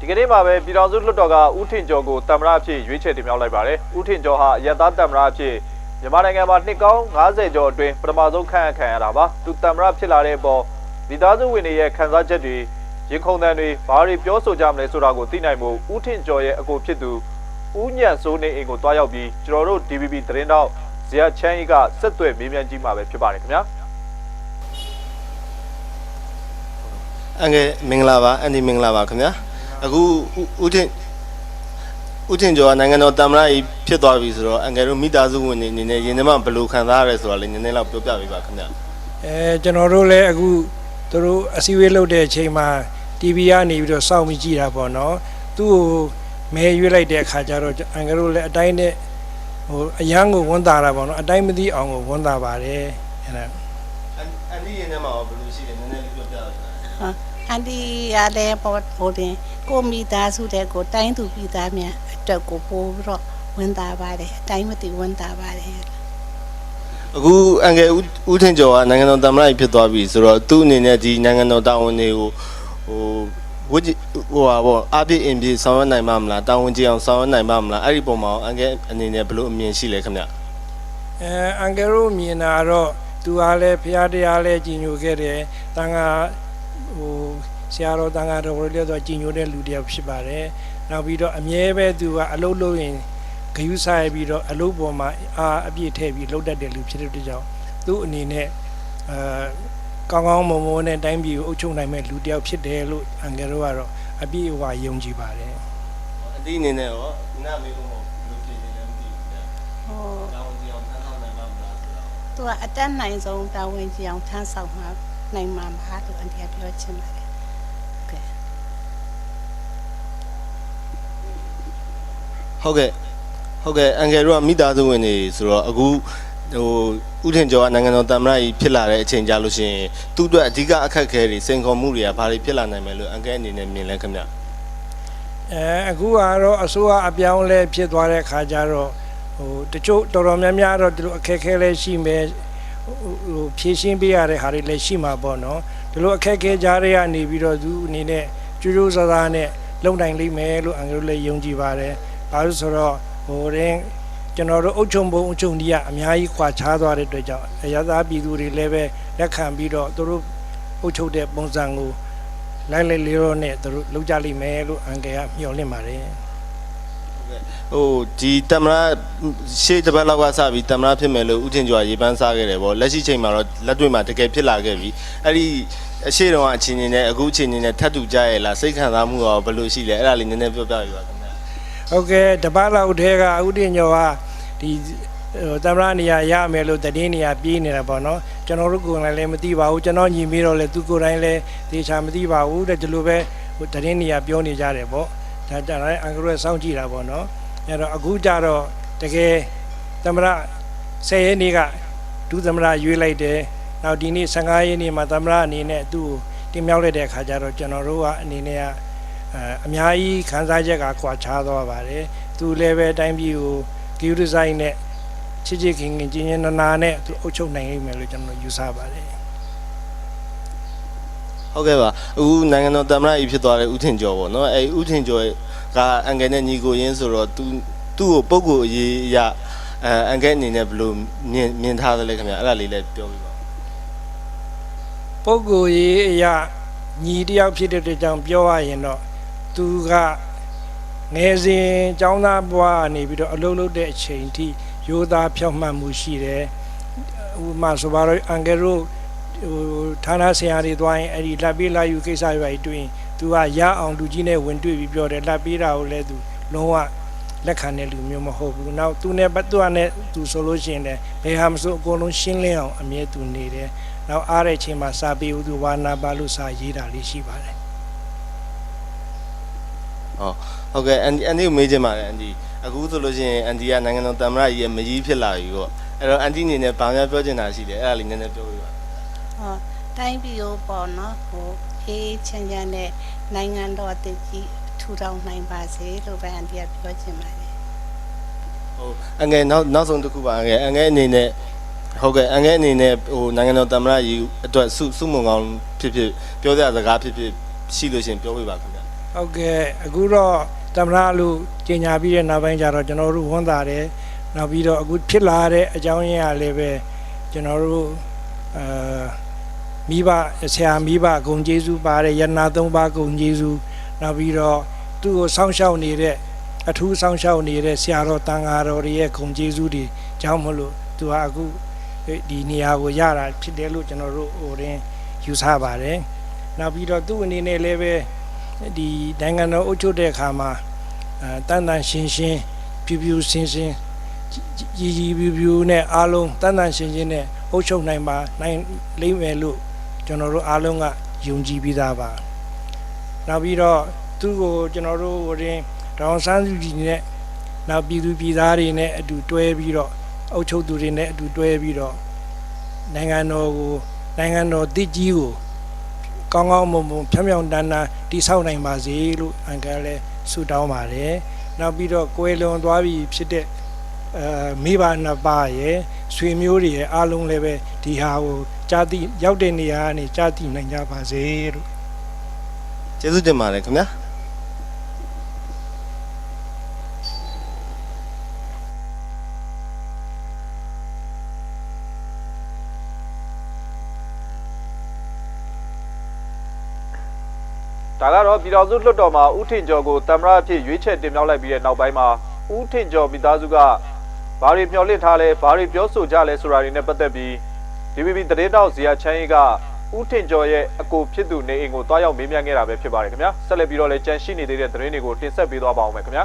ဒီကနေ့မှာပဲပြည်တော်စုလွှတ်တော်ကဦးထင်ကျော်ကိုတမရအဖြစ်ရွေးချယ်တင်မြှောက်လိုက်ပါတယ်ဦးထင်ကျော်ဟာအရက်သားတမရအဖြစ်မြန်မာနိုင်ငံမှာနှစ်ကောင်း90ကျော်အတွင်းပထမဆုံးခန့်အပ်ခံရတာပါသူတမရဖြစ်လာတဲ့အပေါ်မိသားစုဝင်တွေရဲ့ခံစားချက်တွေရင်ခုန်သံတွေဘာတွေပြောဆိုကြမလဲဆိုတာကိုသိနိုင်ဖို့ဦးထင်ကျော်ရဲ့အကိုဖြစ်သူဦးညံစိုးနေအိမ်ကိုတွားရောက်ပြီးကျွန်တော်တို့ DVB သတင်းတော့ဇေယျချမ်းကြီးကဆက်သွယ်မေးမြန်းကြည့်မှာပဲဖြစ်ပါတယ်ခင်ဗျာအန်ကယ်မင်္ဂလာပါအန်ဒီမင်္ဂလာပါခင်ဗျာ အခုဦးထင်ဦးထင်ကျော်ကနိုင်ငံတော်တမရကြီးဖြစ်သွားပြီဆိုတော့အန်ကယ်တို့မိသားစုဝင်တွေအနေနဲ့ရင်ထဲမှာဘယ်လိုခံစားရလဲဆိုတာလေးနည်းနည်းလောက်ပြောပြပေးပါခင်ဗျာအဲကျွန်တော်တို့လည်းအခုသူတို့အစည်းအဝေးလုပ်တဲ့အချိန်မှာ TV ကနေပြီးတော့စောင့်ပြီးကြည့်တာပေါ့နော်သူ့ကိုမဲရွေးလိုက်တဲ့အခါကျတော့အင်္ဂတို့လည်းအတိုင်းနဲ့ဟိုအရန်ကိုဝန်တာတာပေါ့နော်အတိုင်းမသိအောင်ကိုဝန်တာပါတယ်အဲ့ဒါအန်ဒီရင်ထဲမှာဘယ်လိုရှိလဲနည်းနည်းလေးပြောပြပါဦးဟာ အန်တီရတဲ့ပေါ်ပေါ်တင်ကိုမိသားစုတဲ့ကိုတိုင်းသူပြည်သားများအတွက်ကိုပို့ပြီးတော့ဝန်တာပါတယ်အတိုင်းမသိဝန်တာပါတယ်အခုအန်ကယ်ဦးဦးထင်ကျော်ကနိုင်ငံတော်တမရကြီးဖြစ်သွားပြီဆိုတော့သူ့အနေနဲ့ဒီနိုင်ငံတော်တာဝန်တွေကိုဟိုဝတ်ကြီးဟိုဟာပေါ့အပြည့်အင်ပြည့်ဆောင်ရွက်နိုင်မှာမလားတာဝန်ကြီးအောင်ဆောင်ရွက်နိုင်မှာမလားအဲ့ဒီပုံမှာအန်ကယ်အနေနဲ့ဘယ်လိုအမြင်ရှိလဲခင်ဗျာအဲအင်္ဂတို့မြင်တာတော့သူအားလည်းဖျားတရားလည်းကြီးညိုခဲ့တယ်တန်ခါ ဟိုဆရာတော်တန်ခါတော်လည်းဆိုကြီးညိုတဲ့လူတစ်ယောက်ဖြစ်ပါတယ်နောက်ပြီးတော့အမြဲပဲသူကအလုပ်လုပ်ရင်ဂယုဆိုင်ပြီးတော့အလုပ်ပေါ်မှာအာအပြည့်ထည့်ပြီးလှုပ်တတ်တဲ့လူဖြစ်တဲ့အတွက်ကြောင့်သူ့အနေနဲ့အဲကောင်းကောင်းမွန်မွန်နဲ့တိုင်းပြည်ကိုအုပ်ချုပ်နိုင်မဲ့လူတစ်ယောက်ဖြစ်တယ်လို့အင်္ဂတို့ကတော့အပြည့်အဝယုံကြည်ပါတယ်အတိအနေနဲ့ရောနားမေးဖို့မဟုတ်ဘူးလို့ပြင်နေတယ်မသိဘူးဗျာဟိုတာဝန်ကြီးအောင်ထမ်းဆောင်နိုင်မှာမလားဆိုတော့သူကအတက်နိုင်ဆုံးတာဝန်ကြီးအောင်ထမ်းဆောင်မှာ နိုင်မှာပါလို့အန်တီကပြောချင်ပါတယ်ကဲဟုတ်ကဲ့ဟုတ်ကဲ့အန်ကယ်တို့ကမိသားစုဝင်တွေဆိုတော့အခုဟိုဥထင်ကျော်ကနိုင်ငံတော်တမရကြီးဖြစ်လာတဲ့အချိန်ကြာလို့ရှိရင်သူ့အတွက်အဓိကအခက်အခဲတွေစိန်ခေါ်မှုတွေကဘာတွေဖြစ်လာနိုင်မယ်လို့အန်ကယ်အနေနဲ့မြင်လဲခင်ဗျအဲအခုကတော့အစိုးရအပြောင်းလဲဖြစ်သွားတဲ့ခါကျတော့ဟိုတချို့တော်တော်များများတော့ဒီလိုအခက်အခဲလည်းရှိမယ် ဟိုဟိုဖြည့်ရှင်းပေးရတဲ့ဟာတွေလည်းရှိမှာပေါ့နော်ဒီလိုအခက်အခဲကြားတွေကနေပြီးတော့သူအနေနဲ့ကျူးကျူးဆာဆာနဲ့လုံနိုင်လိမ့်မယ်လို့အင်္ဂလိပ်လည်းယုံကြည်ပါတယ်။ဘာလို့ဆိုတော့ဟိုရင်ကျွန်တော်တို့အုပ်ချုပ်ပုံအုပ်ချုပ်နည်းကအများကြီးခွာခြားသွားတဲ့အတွက်ကြောင့်အရသာပြည်သူတွေလည်းပဲလက်ခံပြီးတော့သူတို့အုပ်ချုပ်တဲ့ပုံစံကိုလိုက်လိုက်လေးတော့နဲ့သူတို့လောက်ကြလိမ့်မယ်လို့အန်ကယ်ကမျှော်လင့်ပါတယ် ဟိုဒီတမရရှေ့တစ်ပတ်လောက်ကစပြီးတမရဖြစ်မယ်လို့ဥထင်ကျော်ကရေပန်းစားခဲ့တယ်ဗောလက်ရှိချိန်မှာတော့လက်တွေ့မှာတကယ်ဖြစ်လာခဲ့ပြီအဲ့ဒီအရှိတုန်းကအချိန်နဲ့အခုအချိန်နဲ့ထပ်တူကြရဲ့လားစိတ်ခံစားမှုရောဘယ်လိုရှိလဲအဲ့ဒါလေးနည်းနည်းပြောပြပေးပါခင်ဗျဟုတ်ကဲ့တပတ်လောက်တည်းကဥဒိညောကဒီဟိုတမရနေရရမယ်လို့တည်င်းနေရပြေးနေတာပေါ့နော်ကျွန်တော်တို့ကိုယ်တိုင်လည်းမသိပါဘူးကျွန်တော်ညီမေတော့လည်းသူကိုယ်တိုင်လည်းသေချာမသိပါဘူးတဲ့ဒီလိုပဲဟိုတည်င်းနေရပြောနေကြတယ်ပေါ့ ဒါကြတော့အင်္ဂရိစောင့်ကြည့်တာပေါ့နော်အဲ့တော့အခုကြတော့တကယ်တမရ10ရက်နေ့ကဒုသမရရွေးလိုက်တယ်နောက်ဒီနေ့15ရက်နေ့မှာသမရအနေနဲ့သူ့ကိုတင်မြောက်လိုက်တဲ့အခါကျတော့ကျွန်တော်တို့ကအနေနဲ့ကအဲအများကြီးခန်းစားချက်ကကွာခြားသွားပါတယ်သူလည်းပဲအတိုင်းပြည်ကိုဂီယူဒီဇိုင်းနဲ့ချစ်ချစ်ခင်ခင်ကျင်းကျင်းနာနာနဲ့သူအုပ်ချုပ်နိုင်လိမ့်မယ်လို့ကျွန်တော်ယူဆပါတယ် ဟုတ်ကဲ့ပါအခုနိုင်ငံတော်တမရကြီးဖြစ်သွားတဲ့ဥထင်ကျော်ဗောနော်အဲ့ဥထင်ကျော်ကအန်ကယ်နဲ့ညီကိုရင်းဆိုတော့သူသူ့ကိုပုံကိုအရေးအရအဲအန်ကယ်အနေနဲ့ဘယ်လိုမြင်မြင်ထားသလဲခင်ဗျအဲ့ဒါလေးလည်းပြောပြပါပုဂ္ဂိုလ်ရေးအရာညီတစ်ယောက်ဖြစ်တဲ့အတွက်ကြောင့်ပြောရရင်တော့သူကငယ်စဉ်ចောင်းသားဘွားကနေပြီးတော့အလုပ်လုပ်တဲ့အချိန်ထိရိုးသားဖြောင့်မှန်မှုရှိတယ်ဥပမာဆိုပါတော့အန်ကယ်တို့ ဟိုဌာနဆရာတွေသွားရင်အဲ့ဒီလက်ပေးလာယူကိစ္စတွေပဲတွေ့ရင်သူကရအောင်လူကြီးနဲ့ဝင်တွေ့ပြီးပြောတယ်လက်ပေးတာကိုလည်းသူလုံးဝလက်ခံတဲ့လူမျိုးမဟုတ်ဘူးနောက်သူနဲ့ပတ်သက်နဲ့သူဆိုလို့ရှိရင်လည်းဘယ်ဟာမဆိုအကုန်လုံးရှင်းလင်းအောင်အမြဲသူနေတယ်နောက်အားတဲ့အချိန်မှာစာပေဥသူဝါနာပါလို့စာရေးတာလေးရှိပါတယ်ဟောဟုတ်ကဲ့အန်ဒီအန်ဒီကိုမေးချင်ပါတယ်အန်ဒီအခုဆိုလို့ရှိရင်အန်ဒီကနိုင်ငံတော်တမရကြီးရဲ့မကြီးဖြစ်လာပြီပေါ့အဲ့တော့အန်ဒီအနေနဲ့ဘာများပြောချင်တာရှိလဲအဲ့ဒါလေးနည်းနည်းပြောပြပါဟော တိုင်းပြည်ကိုပေါ့နော်ဟိုအေးချမ်းချမ်းနဲ့နိုင်ငံတော်အသစ်ကြီးထူထောင်နိုင်ပါစေလို့ပဲအန်တီကပြောချင်ပါတယ်ဟုတ်အငယ်နောက်နောက်ဆုံးတစ်ခုပါအငယ်အငယ်အနေနဲ့ဟုတ်ကဲ့အငယ်အနေနဲ့ဟိုနိုင်ငံတော်တမရကြီးအတွက်စုစုမုံကောင်းဖြစ်ဖြစ်ပြောစရာစကားဖြစ်ဖြစ်ရှိလို့ရှိရင်ပြောပြပါခင်ဗျဟဟုတ်ကဲ့အခုတော့တမရလို့ကြင်ညာပြီးတဲ့နောက်ပိုင်းကျတော့ကျွန်တော်တို့ဝန်တာတယ်နောက်ပြီးတော့အခုဖြစ်လာတဲ့အကြောင်းရင်းကလည်းပဲကျွန်တော်တို့အာ မိဘဆရာမိဘဂုံကျေးဇူးပါတဲ့ယန္နာသုံးပါးဂုံကျေးဇူးနောက်ပြီးတော့သူ့ကိုစောင့်ရှောက်နေတဲ့အထူးစောင့်ရှောက်နေတဲ့ဆရာတော်တန်ဃာတော်တွေရဲ့ဂုံကျေးဇူးတွေကြောင့်မလို့သူဟာအခုဒီနေရာကိုရတာဖြစ်တယ်လို့ကျွန်တော်တို့ဟိုရင်ယူဆပါတယ်နောက်ပြီးတော့သူ့အနေနဲ့လည်းပဲဒီနိုင်ငံတော်အုပ်ချုပ်တဲ့အခါမှာအဲတန်တန်ရှင်းရှင်းပြူပြူစင်စင်ကြီးကြီးပြူပြူနဲ့အားလုံးတန်တန်ရှင်းရှင်းနဲ့အုပ်ချုပ်နိုင်ပါနိုင်လိမ့်မယ်လို့ ကျွန်တော်တို့အားလုံးကယုံကြည်ပြီးသားပါနောက်ပြီးတော့သူ့ကိုကျွန်တော်တို့ဟိုရင်ဒေါအောင်ဆန်းစုကြည်နဲ့နောက်ပြည်သူပြည်သားတွေနဲ့အတူတွဲပြီးတော့အုပ်ချုပ်သူတွေနဲ့အတူတွဲပြီးတော့နိုင်ငံတော်ကိုနိုင်ငံတော်တည်ကြီးကိုကောင်းကောင်းမွန်မွန်ဖြောင်ဖြောင်တန်းတန်းတိဆောက်နိုင်ပါစေလို့အန်ကယ်လည်းဆုတောင်းပါတယ်။နောက်ပြီးတော့ကိုယ်လွန်သွားပြီဖြစ်တဲ့အဲမိဘနှစ်ပါးရဲ့ဆွေမျိုးတွေရဲ့အားလုံးလည်းပဲဒီဟာကို ကြားသိရောက်တဲ့နေရာကနေကြားသိနိုင်ကြပါစေလို့ကျေးဇူးတင်ပါတယ်ခင်ဗျာဒါကတော့ပြည်တော်စုလွှတ်တော်မှာဦးထင်ကျော်ကိုတမရအဖြစ်ရွေးချယ်တင်မြှောက်လိုက်ပြီးတဲ့နောက်ပိုင်းမှာဦးထင်ကျော်မိသားစုကဘာတွေမျှော်လင့်ထားလဲဘာတွေပြောဆိုကြလဲဆိုတာတွေနဲ့ပတ်သက်ပြီး DVB သတင်းတောက်ဇီယာချမ်းရီကဦးထင်ကျော်ရဲ့အကိုဖြစ်သူနေအိမ်ကိုတွားရောက်မေးမြန်းခဲ့တာပဲဖြစ်ပါတယ်ခင်ဗျာဆက်လက်ပြီးတော့လည်းကြန့်ရှိနေသေးတဲ့သတင်းတွေကိုတင်ဆက်ပေးသွားပါအောင်မယ်ခင်ဗျာ